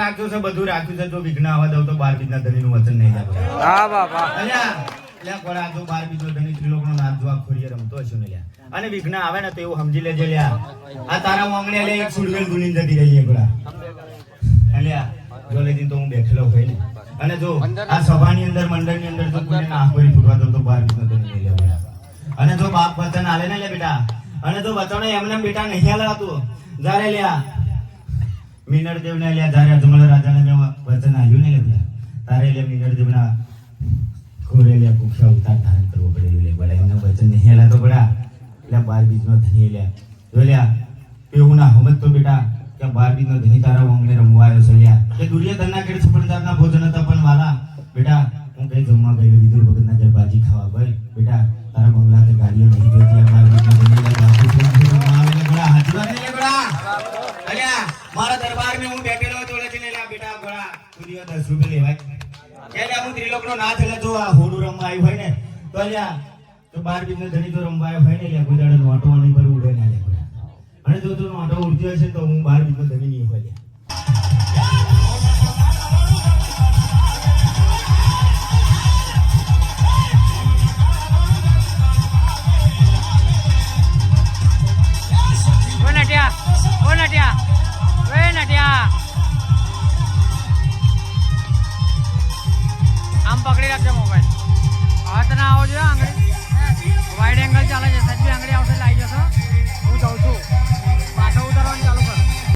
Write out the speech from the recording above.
રાખ્યો છે બધું રાખ્યું છે. જો વિઘ્ન આવવા દઉં તો બાર બીજના ધણીનું વચન નહીં જાતું હા અલ્યા કોણ આ જો બાર બીજો ધણી ત્રિલોકનો નાથ જોવા આ રમતો હશે ને લ્યા અને વિઘ્ન આવે ને તો એવું સમજી લેજે લ્યા આ તારા વાંગણે લે એક સુડવેલ ગુની જતી રહી છે પેલા અલ્યા જો લેજી તો હું બેઠેલો હોય ને. અને જો આ સભાની અંદર મંડળની અંદર જો કોઈને ના કોઈ ફૂટવા દઉં તો બાર બીજનો ધણી લઈ લેવાય અને જો બાપ વચન આલે ને લે બેટા. અને જો વચન એમને એમ બેટા નહીં હાલાતું જારે લ્યા મિનળ દેવને ધારે જારે અજમલ રાજાને મેં વચન આલ્યું ને લ્યા તારે લ્યા મિનળ દેવના ઘોરે લ્યા ભૂખ્યા ઉતાર ધારણ કરવો પડે લે બળે એમને વચન નહીં હેલા તો બડા એટલે બાર બીજનો ધની લ્યા જોલ્યા એવું ના હમત તો બેટા, કે બાર બીજનો ધની તારા વંગને રમવા આવ્યો છે લ્યા કે દુર્યોધનના ઘેર સફળતાના ભોજન હતા પણ સુધી રૂપિયા લેવાય કે લ્યા હું ત્રિલોકનો નાથ એટલે જો આ હોડું રમવા આવ્યું હોય ને, તો લ્યા તો બાર બીજનો ધણી તો રમવા આવ્યો હોય ને લ્યા કોઈ દાડો નોટો આની પર ઉડે ના અને જો તું નોટો ઉડતી હશે તો હું બાર બીજનો ધણી નહીં હોય.